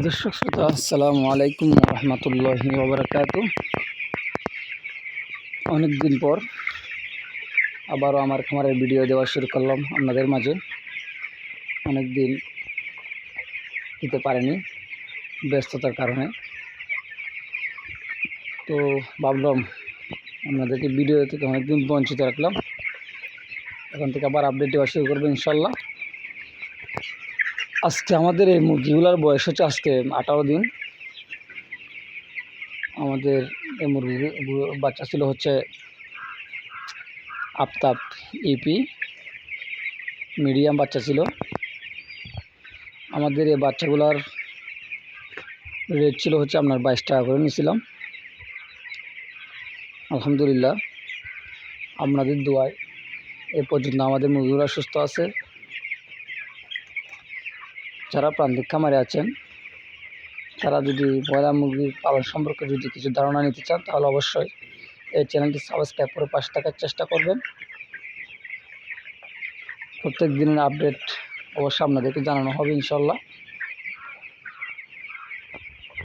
দর্শক শ্রোতা আসসালামু আলাইকুম রহমতুল্লাহি ওবরাকাতু অনেক দিন পর আবারও আমার খামারের ভিডিও দেওয়া শুরু করলাম আপনাদের মাঝে। অনেক দিন দিতে পারেনি ব্যস্ততার কারণে। তো ভাবলাম আপনাদেরকে ভিডিও থেকে অনেকদিন বঞ্চিত রাখলাম। এখন থেকে আবার আপডেট দেওয়া শুরু করব ইনশাল্লাহ আজকে আমাদের এই মুরগিগুলোর বয়স হচ্ছে আজকে আঠারো দিন। আমাদের এই মুরগি বাচ্চা ছিল হচ্ছে আফতাব ইপি মিডিয়াম বাচ্চা ছিল। আমাদের এই বাচ্চাগুলার রেট ছিল হচ্ছে আপনার বাইশ টাকা করে নিয়েছিলাম। আলহামদুলিল্লাহ, আপনাদের দোয়ায় এ পর্যন্ত আমাদের মুরগিগুলো সুস্থ আছে। যারা প্রান্তিক খামারে আছেন, তারা যদি ব্রয়লা মুরগির পালন সম্পর্কে যদি কিছু ধারণা নিতে চান, তাহলে অবশ্যই এই চ্যানেলটি সাবস্ক্রাইব করে পাশে থাকার চেষ্টা করবেন। প্রত্যেক দিনের আপডেট অবশ্যই আপনাদেরকে জানানো হবে ইনশাল্লাহ